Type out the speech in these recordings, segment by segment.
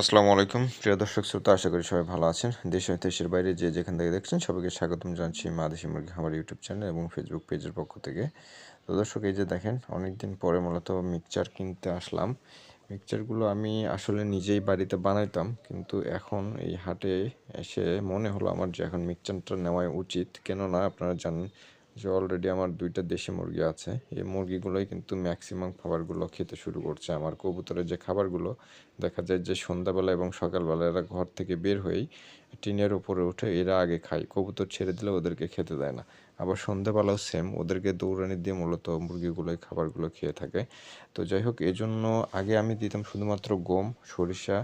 আসসালামু আলাইকুম। প্রিয় দর্শক শ্রোতা, আশা করি সবাই ভালো আছেন। দেশ ও দেশের বাইরে যে যেখান থেকে দেখছেন সবাইকে স্বাগতম জানাচ্ছি মা দেশি মুরগি আমার ইউটিউব চ্যানেল এবং ফেসবুক পেজের পক্ষ থেকে। তো দর্শক, এই যে দেখেন অনেক দিন পরে মূলত মিক্সচার কিনতে আসলাম। মিক্সচারগুলো আমি আসলে নিজেই বাড়িতে বানাইতাম, কিন্তু এখন এই হাটে এসে মনে হলো আমার যে এখন মিক্সচারটা নেওয়াই উচিত। কেননা আপনারা জানেন যে অলরেডি আমার দুইটা দেশি মুরগি আছে, এই মুরগিগুলোই কিন্তু ম্যাক্সিমাম খাবারগুলো খেতে শুরু করছে। আমার কবুতরের যে খাবারগুলো, দেখা যায় যে সন্ধ্যাবেলা এবং সকালবেলা এরা ঘর থেকে বের হয়েই টিনের উপরে উঠে এরা আগে খায়। কবুতর ছেড়ে দিলে ওদেরকে খেতে দেয় না। আবার সন্ধ্যাবেলাও সেম ওদেরকে দৌড়ানি দিয়ে মূলত মুরগিগুলোই খাবারগুলো খেয়ে থাকে। তো যাই হোক, এজন্য আগে আমি দিতাম শুধুমাত্র গম, সরিষা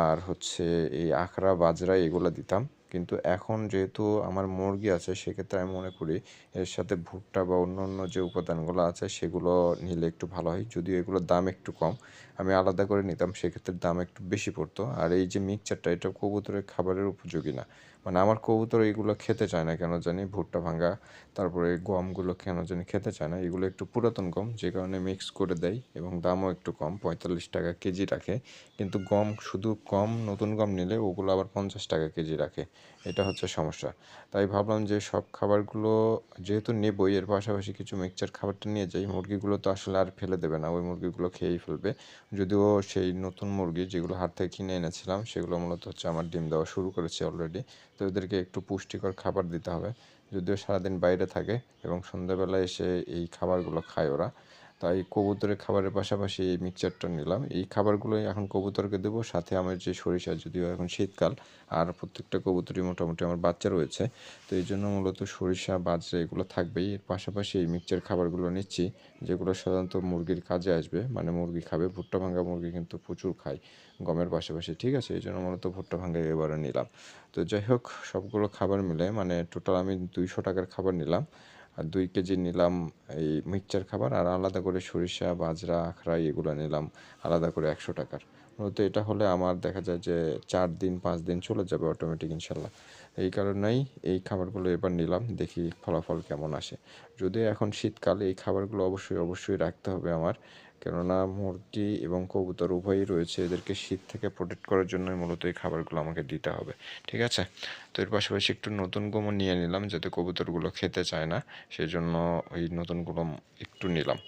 আর হচ্ছে এই আখড়া বাজরা, এগুলো দিতাম। কিন্তু এখন যেহেতু আমার মুরগি আছে, সেক্ষেত্রে আমি মনে করি এর সাথে ভুট্টা বা অন্য অন্য যে উপাদানগুলো আছে, সেগুলো নিলে একটু ভালো হয়। যদিও এগুলোর দাম একটু কম, আমি আলাদা করে নিতাম, সেক্ষেত্রে দাম একটু বেশি পড়তো। আর এই যে মিক্সচারটা, এটা কবুতরের খাবারের উপযোগী না। মানে আমার কবুতর এইগুলো খেতে চায় না কেন জানি, ভুট্টা ভাঙা, তারপরে গমগুলো কেন জানি খেতে চায় না। এগুলো একটু পুরাতন গম, যে কারণে মিক্স করে দেয় এবং দামও একটু কম, পঁয়তাল্লিশ টাকা কেজি রাখে। কিন্তু গম, শুধু কম নতুন গম নিলে ওগুলো আবার পঞ্চাশ টাকা কেজি রাখে। এটা হচ্ছে সমস্যা। তাই ভাবলাম যে সব খাবারগুলো যেহেতু নেবই, এর পাশাপাশি কিছু মিক্সচার খাবারটা নিয়ে যাই, মুরগিগুলো তো আসলে আর ফেলে দেবে না, ওই মুরগিগুলো খেয়েই ফেলবে। যদিও সেই নতুন মুরগি যেগুলো হাট থেকে কিনে এনেছিলাম, সেগুলো মূলত হচ্ছে আমার ডিম দেওয়া শুরু করেছে অলরেডি তো ওদেরকে একটু পুষ্টিকর খাবার দিতে হবে। যদিও সারাদিন বাইরে থাকে এবং সন্ধ্যাবেলা এসে এই খাবারগুলো খায় ওরা তাই কবুতরের খাবারের পাশাপাশি এই মিক্সচারটা নিলাম। এই খাবারগুলোই এখন কবুতরকে দেবো। সাথে আমার যে সরিষা, যদিও এখন শীতকাল, আর প্রত্যেকটা কবুতরই মোটামুটি আমার বাচ্চা রয়েছে। তো এই জন্য মূলত সরিষা, বাজরা এগুলো থাকবেই। এর পাশাপাশি এই মিক্সচার খাবারগুলো নিচ্ছি, যেগুলো সাধারণত মুরগির কাজে আসবে। মানে মুরগি খাবে, ভুট্টা ভাঙ্গা মুরগি কিন্তু প্রচুর খায় গমের পাশাপাশি, ঠিক আছে? এই জন্য মূলত ভুট্টা ভাঙ্গা এবারে নিলাম। তো যাই হোক, সবগুলো খাবার মিলে মানে টোটাল আমি দুইশো টাকার খাবার নিলাম। আর দুই কেজি নিলাম এই মিক্সচার খাবার আর আলাদা করে সরিষা, বাজরা আখড়া এগুলো নিলাম, আলাদা করে একশো টাকার। মূলত এটা হলে আমার দেখা যায় যে চার দিন, পাঁচ দিন চলে যাবে অটোমেটিক ইনশাল্লাহ। এই কারণেই এই খাবারগুলো এবার নিলাম, দেখি ফলাফল কেমন আসে। যদিও এখন শীতকালে, এই খাবারগুলো অবশ্যই অবশ্যই রাখতে হবে আমার। কেননা মুরগি এবং কবুতর উভয়ই রয়েছে। এদেরকে শীত থেকে প্রোটেক্ট করার জন্যই মূলত এই খাবারগুলো আমাকে দিতে হবে। ঠিক আছে? তো এর পাশাপাশি একটু নতুন গমও নিয়ে নিলাম যাতে কবুতরগুলো খেতে চায় না। সেই জন্য ওই নতুন গম একটু নিলাম।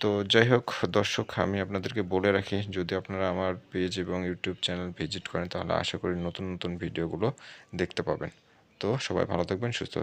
তো যাই হোক, দর্শক, আমি আপনাদেরকে বলে রাখি, যদি আপনারা আমার পেজ এবং ইউটিউব চ্যানেল ভিজিট করেন, তাহলে আশা করি নতুন নতুন ভিডিওগুলো দেখতে পাবেন। তো সবাই ভালো থাকবেন, সুস্থ